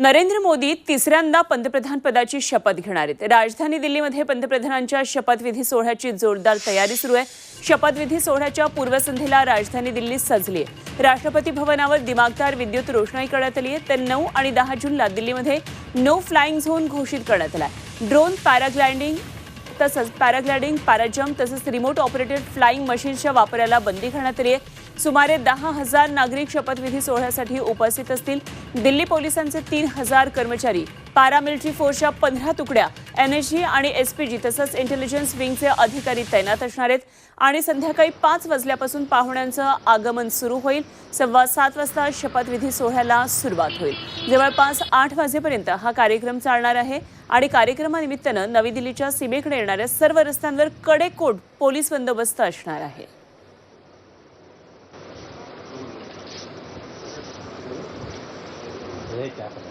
नरेंद्र मोदी तिसऱ्यांदा पंतप्रधान पदाची शपथ घेणार आहेत. राजधानी दिल्लीमध्ये पंतप्रधानांच्या शपथविधी सोहळ्याची जोरदार तयारी सुरू आहे. शपथविधी सोहळ्याच्या पूर्वसंध्येला राजधानी दिल्ली सजली आहे. राष्ट्रपती भवनावर दिमागदार विद्युत रोषणाई करण्यात आली आहे. तर नऊ आणि दहा जूनला दिल्लीमध्ये नो फ्लाईंग झोन घोषित करण्यात आला आहे. ड्रोन पॅराग्लायडिंग तसंच पॅराग्लायडिंग पॅराजम्प तसंच रिमोट ऑपरेटेड फ्लाईंग मशीन्सच्या वापराला बंदी घालण्यात आली आहे. सुमारे दहा हजार नागरिक शपथविधी सोहळ्यासाठी उपस्थित असतील. दिल्ली पोलिसांचे तीन हजार कर्मचारी पॅरामिलिटरी फोर्सच्या पंधरा तुकड्या एनएसजी आणि एसपीजी तसंच इंटेलिजन्स विंगचे अधिकारी तैनात असणार आहेत. आणि संध्याकाळी पाच वाजल्यापासून पाहुण्यांचं आगमन सुरू होईल. सव्वा सात वाजता शपथविधी सोहळ्याला सुरुवात होईल. जवळपास आठ वाजेपर्यंत हा कार्यक्रम चालणार आहे. आणि कार्यक्रमानिमित्तानं नवी दिल्लीच्या सीमेकडे येणाऱ्या सर्व रस्त्यांवर कडेकोट पोलीस बंदोबस्त असणार आहे. ये क्या पता